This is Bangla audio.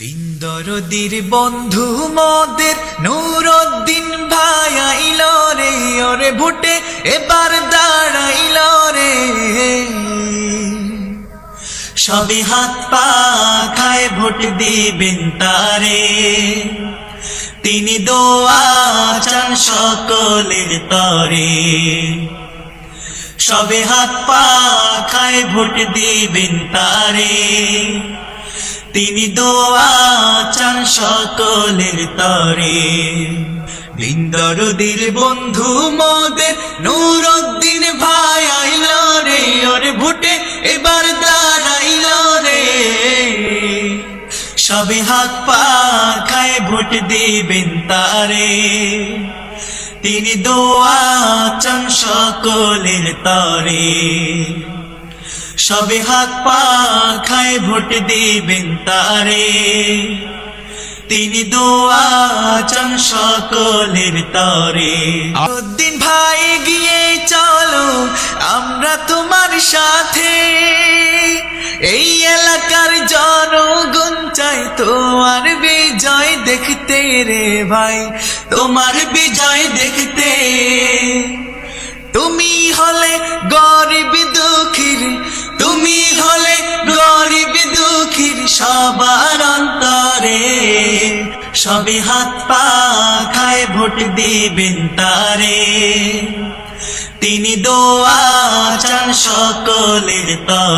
দিনদরদির বন্ধু মদের নুরুদ্দিন ভাই আইল রে, ওরে ভুটে এবার দাঁড়াইল রে। সবে হাত পা খায় ভোট দিবেন তারে। তিনি দোয়া চান সকলের তরে। সবে হাত পা খায় ভোট দিবেন তারে। তিনি দোয়া চান সকলের তরে। বিন্দরদির বন্ধু মোদের নুরুদ্দিন ভাই আইল রে, ওর ভুটে এবার দাঁড়াইল রে। সবে হাত পা খায় ভোট দিবেন তারে। তিনি দোয়া চান সকলের তরে। সবে হাত পা খায় ভোট দিবেন তারে। তিনি দোয়া চান সকলের তরে। দিন ভাই গিয়ে চলো, আমরা তোমার সাথে। এই এলাকার জনগণ চাই তোমার বিজয় দেখতে রে ভাই, তোমার বিজয় দেখতে। তুমি হলে গরিব সবার অন্তরে সবে হাত পা খায় ভোট দিবেন তারে। তিনি দোয়া চান সকলের তরে।